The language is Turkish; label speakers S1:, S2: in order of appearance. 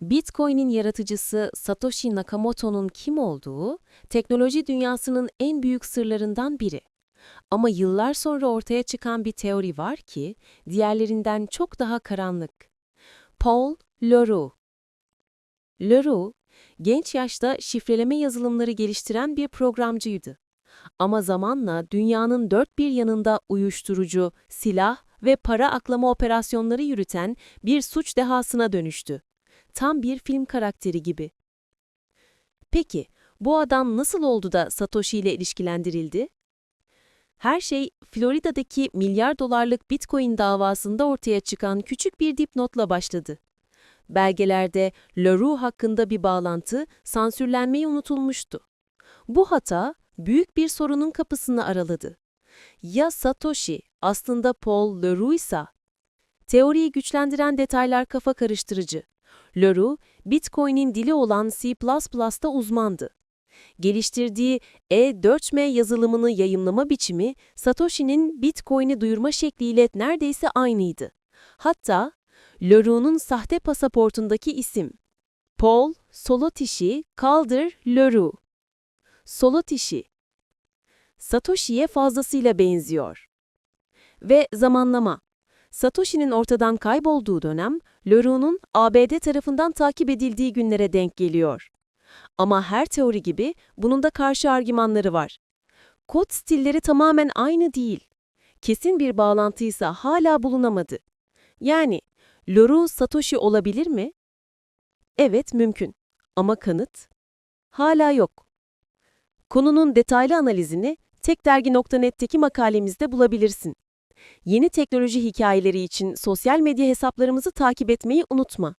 S1: Bitcoin'in yaratıcısı Satoshi Nakamoto'nun kim olduğu, teknoloji dünyasının en büyük sırlarından biri. Ama yıllar sonra ortaya çıkan bir teori var ki, diğerlerinden çok daha karanlık. Paul Leroux Leroux, genç yaşta şifreleme yazılımları geliştiren bir programcıydı. Ama zamanla dünyanın dört bir yanında uyuşturucu, silah ve para aklama operasyonları yürüten bir suç dehasına dönüştü. Tam bir film karakteri gibi. Peki, bu adam nasıl oldu da Satoshi ile ilişkilendirildi? Her şey Florida'daki milyar dolarlık Bitcoin davasında ortaya çıkan küçük bir dipnotla başladı. Belgelerde Leroux hakkında bir bağlantı sansürlenmeyi unutulmuştu. Bu hata büyük bir sorunun kapısını araladı. Ya Satoshi aslında Paul Leroux ise? Teoriyi güçlendiren detaylar kafa karıştırıcı. Leroux, Bitcoin'in dili olan C++'da uzmandı. Geliştirdiği E4M yazılımını yayımlama biçimi Satoshi'nin Bitcoin'i duyurma şekliyle neredeyse aynıydı. Hatta Leroux'un sahte pasaportundaki isim Paul Solotishi Calder Leroux. Solotishi Satoshi'ye fazlasıyla benziyor. Ve zamanlama Satoshi'nin ortadan kaybolduğu dönem, Leroux'un ABD tarafından takip edildiği günlere denk geliyor. Ama her teori gibi bunun da karşı argümanları var. Kod stilleri tamamen aynı değil. Kesin bir bağlantıysa hala bulunamadı. Yani Leroux Satoshi olabilir mi? Evet mümkün. Ama kanıt? Hala yok. Konunun detaylı analizini tekdergi.net'teki makalemizde bulabilirsin. Yeni teknoloji hikayeleri için sosyal medya hesaplarımızı takip etmeyi unutma.